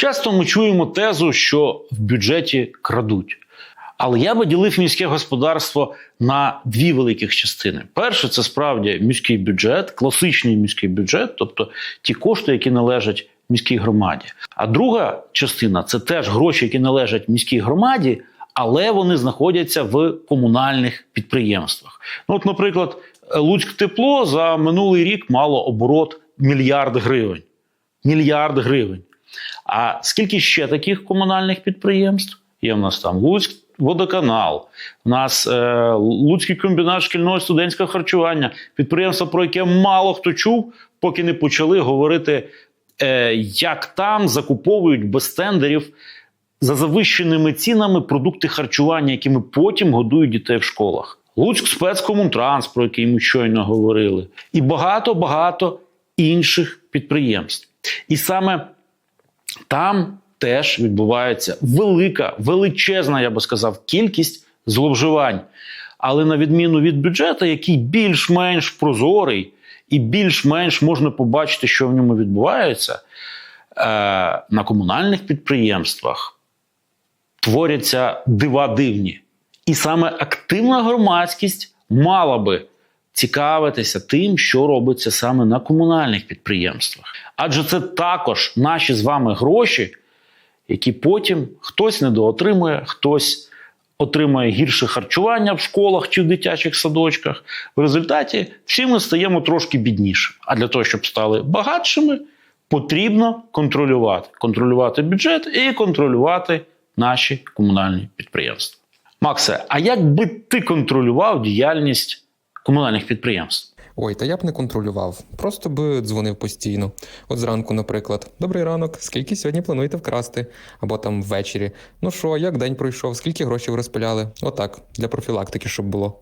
Часто ми чуємо тезу, що в бюджеті крадуть. Але я би ділив міське господарство на дві великих частини. Перше, це справді міський бюджет, класичний міський бюджет, тобто ті кошти, які належать міській громаді. А друга частина це теж гроші, які належать міській громаді, але вони знаходяться в комунальних підприємствах. Ну, от, наприклад, Луцьк тепло за минулий рік мало оборот мільярд гривень. Мільярд гривень. А скільки ще таких комунальних підприємств? Є в нас там Луцьк водоканал, у нас е, Луцький комбінат шкільного студентського харчування, підприємство, про яке мало хто чув, поки не почали говорити, е, як там закуповують без тендерів за завищеними цінами продукти харчування, якими потім годують дітей в школах. Луцьк спецкомунтранс, про який ми щойно говорили, і багато-багато інших підприємств. І саме там теж відбувається велика, величезна, я би сказав, кількість зловживань. Але на відміну від бюджету, який більш-менш прозорий і більш-менш можна побачити, що в ньому відбувається, е, на комунальних підприємствах творяться дива дивні. І саме активна громадськість мала би цікавитися тим, що робиться саме на комунальних підприємствах. Адже це також наші з вами гроші, які потім хтось недоотримує, хтось отримує гірше харчування в школах чи в дитячих садочках. В результаті всі ми стаємо трошки бідніше. А для того, щоб стали багатшими, потрібно контролювати. Контролювати бюджет і контролювати наші комунальні підприємства. Максе, а як би ти контролював діяльність комунальних підприємств? Ой, та я б не контролював, просто би дзвонив постійно. От зранку, наприклад, добрий ранок, скільки сьогодні плануєте вкрасти? Або там ввечері. Ну що, як день пройшов, скільки грошей розпиляли? Отак, для профілактики, щоб було.